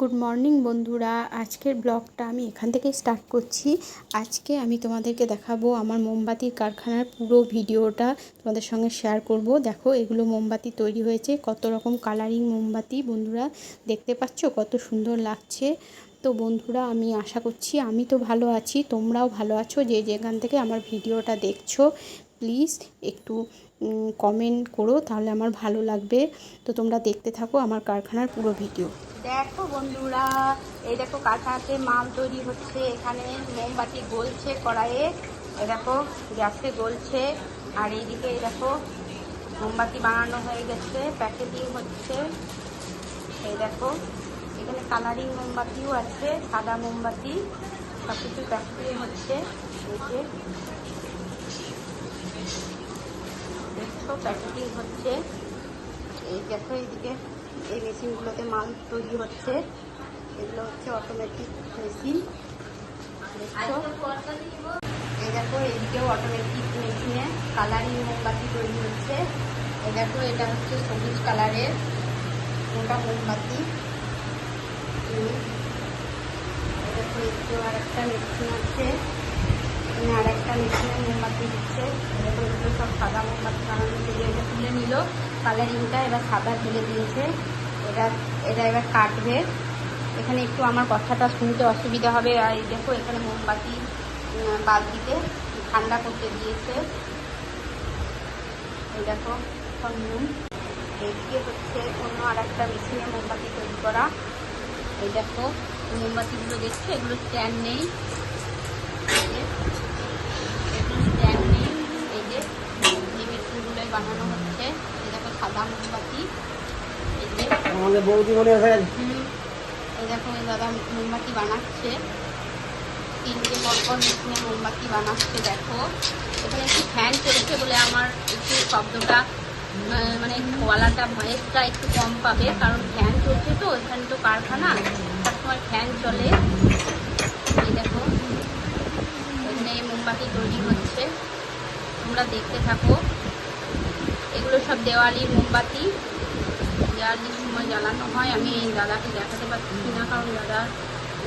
Good morning বন্ধুরা। আজকের ব্লগটা আমি এখান থেকে স্টার্ট করছি। আজকে আমি তোমাদেরকে দেখাবো আমার মোমবাতির কারখানার পুরো ভিডিওটা তোমাদের সঙ্গে শেয়ার করব। দেখো, এগুলো মোমবাতি তৈরি হয়েছে। কত রকম কালারিং মোমবাতি, বন্ধুরা। দেখতে পাচ্ছ কত সুন্দর লাগছে। তো বন্ধুরা, আমি আশা করছি আমি তো ভালো আছি, তোমরাও ভালো আছো। যে যেখান থেকে আমার ভিডিওটা দেখছ প্লিজ একটু কমেন্ট করো, তাহলে আমার ভালো লাগবে। তো তোমরা দেখতে থাকো আমার কারখানার পুরো ভিডিও দেখো বন্ধুরা, এই দেখো কাঁচাতে মাল তৈরি হচ্ছে, এখানে মোমবাতি গলছে কড়াইয়ে, এই দেখো গ্যাসে গলছে, আর এইদিকে এই দেখো মোমবাতি বানানো হয়ে গেছে, প্যাকেটিং হচ্ছে, এই দেখো এখানে কালারিং মোমবাতিও আছে, সাদা মোমবাতি সব কিছু প্যাকেটিং হচ্ছে দেখছ প্যাকেটিং হচ্ছে। এই দেখো, এইদিকে এই মেশিনগুলোতে মাল তৈরি হচ্ছে। এগুলো হচ্ছে অটোমেটিক মেশিন দেখছ? এই দেখো, এইদিকেও অটোমেটিক মেশিনে কালারিং মোমবাতি তৈরি হচ্ছে। এই দেখো, এটা হচ্ছে সবুজ কালারের মোটা মোমবাতি। দেখো এদিকেও আর একটা মেশিন আছে। এখানে আর একটা মেশিনে মোমবাতি দিচ্ছে। এরকম এগুলো সব সাদা মোমবাতি বানানো থেকে এটা তুলে নিল। কালারিংটা এবার সাদা ঢেলে দিয়েছে। এটা এটা এবার কাটবে। এখানে একটু আমার কথাটা শুনতে অসুবিধা হবে। আর দেখো এখানে মোমবাতি উম, বালতিতে ঠান্ডা করতে দিয়েছে। এই দেখো সব নুন। এদিকে হচ্ছে অন্য আর একটা মেশিনে মোমবাতি তৈরি করা। এই দেখো মোমবাতিগুলো দেখছ? এগুলো স্ট্যান্ড নেই এই যে, এগুলো স্ট্যান্ড নেই এই যে এই মেশিনগুলোই বানানো হচ্ছে। এই দেখো সাদা মোমবাতি। আমাদের বৌদি মনে আছে এই দেখো এই দাদা মোমবাতি বানাচ্ছে। তিনটে পরপর মেশিনে মোমবাতি বানাচ্ছে দেখো। এখানে একটু ফ্যান চলছে বলে আমার একটু শব্দটা মানে গলাটা ভয়েসটা একটু কম পাবে। কারণ ফ্যান চলছে তো এখানে তো কারখানা। সবসময় ফ্যান চলে। এই দেখো। এখানে মোমবাতি তৈরি হচ্ছে। তোমরা দেখতে থাকো। এগুলো সব দেওয়ালির মোমবাতি দেওয়ালির সময় জ্বালানো হয় আমি দাদাকে দেখাতে পারছি না কারণ দাদা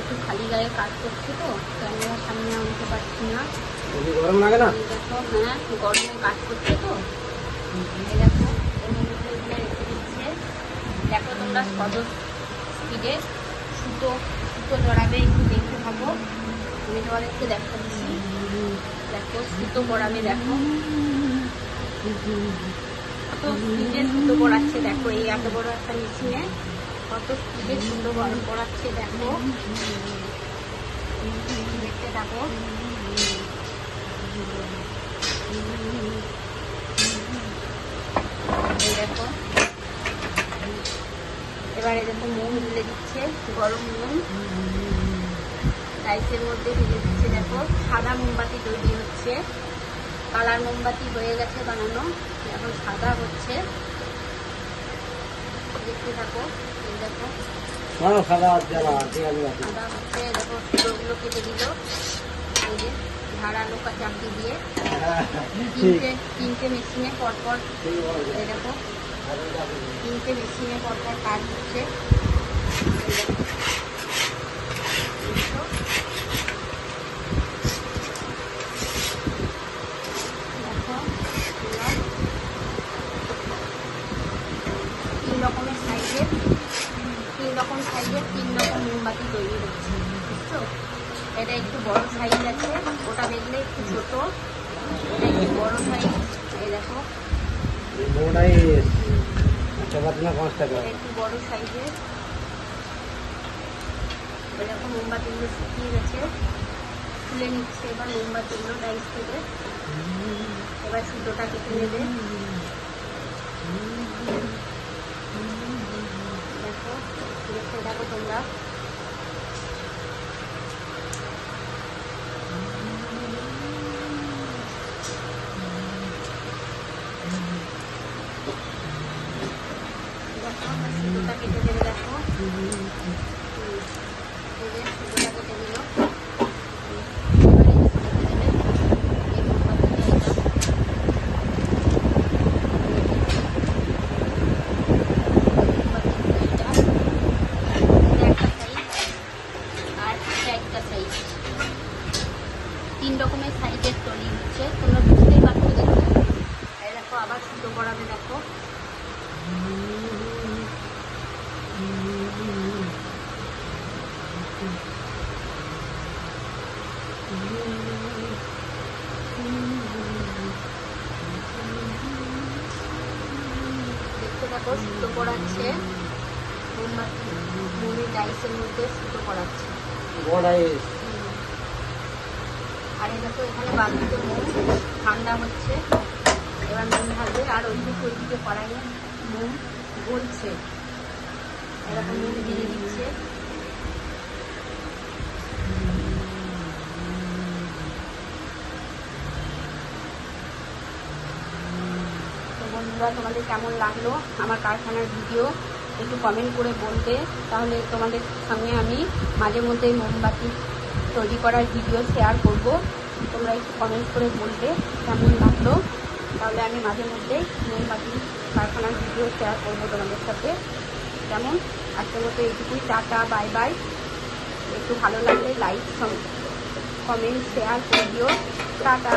একটু খালি গায়ে কাজ করছে তো ক্যামেরার সামনে আনতে পারছি না। গরম লাগে না? দেখো হ্যাঁ গরমে কাজ করছে তো। দেখো দেখো তোমরা কত স্পিডে সুতো সুতো জড়াবে একটু দেখতে থাকো আমি তোমাদেরকে দেখা দিচ্ছি দেখো সুতো পড়াবে দেখো। কত স্পিডে সুতো পড়াচ্ছে দেখো, এই এত বড় একটা মেশিনে। কত স্পিডে সুতো পড়াচ্ছে দেখো। দেখতে এই দেখো। এবারে দেখো, নুন ঢেলে দিচ্ছে, গরম নুন। রাইসের মধ্যে ঢেলে দিচ্ছে, দেখো। সাদা মোমবাতি তৈরি হচ্ছে। কালার মোমবাতি হয়ে গেছে বানানো। এখন সাদা হচ্ছে। দেখতে থাকো এই দেখো। সাদা হচ্ছে দেখো সুতোগুলো কেটে দিল। এই যে ধারালো চাকরি দিয়ে। তিনটে তিনটে মেশিনে পরপর এই দেখো। তিনটে মেশিনে পরপর কাজ হচ্ছে এই দেখো। দেখছ? দেখো, তোমরা। তিন রকমের সাইজের তিন রকম সাইজের তিন রকম মোমবাতি তৈরি হচ্ছে বুঝছ? এটা একটু বড় সাইজ আছে ওটা দেখলে একটু ছোট। এটা একটু বড় সাইজ এই দেখো। একটু বড় সাইজের। এরকম মোমবাতিগুলো শুকিয়ে গেছে। তুলে নিচ্ছে এবার মোমবাতিগুলো ডাইস থেকে। এবার সুতোটা কেটে নেবে দেখো দেখতে দেখো তোমরা দেখো সুতোটা কেটে দেবে দেখো হুম। এই যে সুতোটা কেটে দিল একটা দেখো সুতো পড়াচ্ছে মুড়ি ডাইসের মধ্যে সুতো পড়াচ্ছে আর এটা তো এখানে বালতিতে মোম ঠান্ডা হচ্ছে। এবার মোম ভাবে আর ওইদিকে ওইদিকে কড়াইয়ে মোম গলছে। এরকম মোম দিয়ে দিচ্ছে তো বন্ধুরা, তোমাদের কেমন লাগল আমার কারখানার ভিডিও? একটু কমেন্ট করে বলতে তাহলে তোমাদের সঙ্গে আমি মাঝে মধ্যে মোমবাতি তৈরি করার ভিডিও শেয়ার করব। তোমরা একটু কমেন্ট করে বলবে কেমন লাগল। তাহলে আমি মাঝে মধ্যে মোমবাতি কারখানার ভিডিও শেয়ার করব তোমাদের সাথে। কেমন? আজকের মতো এইটুকুই। টাটা বাই বাই একটু ভালো লাগলে লাইক কমেন্ট শেয়ার করে দিও টাটা।